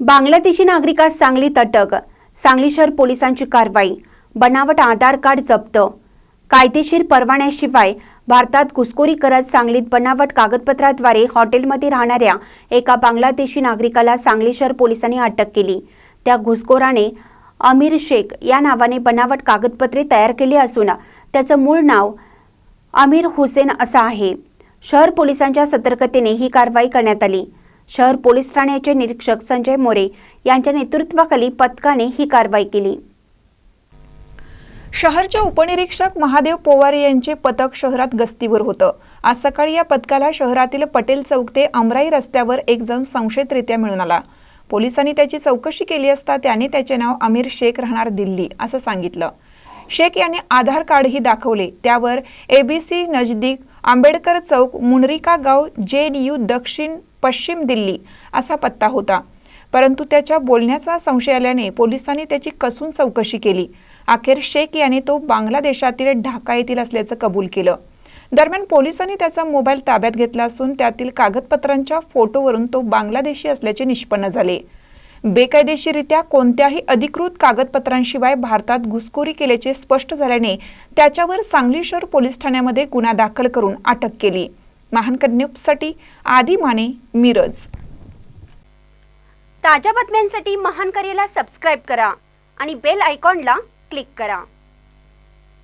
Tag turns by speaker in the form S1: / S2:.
S1: बांगलादेशी नागरिकास सांगलीत अटक सांगली शहर पोलिसांची कारवाई. बनावट आधार कार्ड जप्त. कायदेशीर परवान्याशिवाय भारतात घुसखोरी करत सांगलीत बनावट कागदपत्राद्वारे हॉटेलमध्ये राहणाऱ्या एका बांगलादेशी नागरिकाला सांगली शहर पोलिसांनी अटक केली. त्या घुसखोराने अमीर शेख या नावाने बनावट कागदपत्रे तयार केली असून त्याचं मूळ नाव अमीर हुसेन असं आहे. शहर पोलिसांच्या सतर्कतेने ही कारवाई करण्यात आली. शहर पोलीस ठाण्याचे निरीक्षक संजय मोरे यांच्या नेतृत्वाखाली पथकाने ही कारवाई केली.
S2: शहरचे उपनिरीक्षक महादेव पोवार यांचे पथक शहरात गस्तीवर होतं. आज सकाळी या पथकाला शहरातील पटेल चौक ते अमराई रस्त्यावर एक जण संशयितरित्या मिळून आला. पोलिसांनी त्याची चौकशी केली असता त्याने त्याचे नाव आमिर शेख राहणार दिल्ली असं सांगितलं. शेख यांनी आधार कार्डही दाखवले. त्यावर एबीसी नजदीक आंबेडकर चौक मुनरिका गाव जे यू दक्षिण पश्चिम दिल्ली असा पत्ता होता. परंतु त्याच्या बोलण्याचा संशय आल्याने पोलिसांनी त्याची कसून चौकशी केली. अखेर शेख याने तो बांगलादेशातील ढाका येथील असल्याचं कबूल केलं. दरम्यान पोलिसांनी त्याचा मोबाईल ताब्यात घेतला असून त्यातील कागदपत्रांच्या फोटोवरून तो बांगलादेशी असल्याचे निष्पन्न झाले. बेकायदेशीरित्या कोणत्याही अधिकृत कागदपत्रांशिवाय भारतात घुसखोरी केल्याचे स्पष्ट झाल्याने त्याच्यावर सांगली शहर पोलीस ठाण्यामध्ये गुन्हा दाखल करून अटक केली. महानकर न्यूजसाठी आदी माने मिरज.
S1: ताज्या बातम्यांसाठी महान सबस्क्राईब करा आणि बेल आयकॉनला क्लिक करा.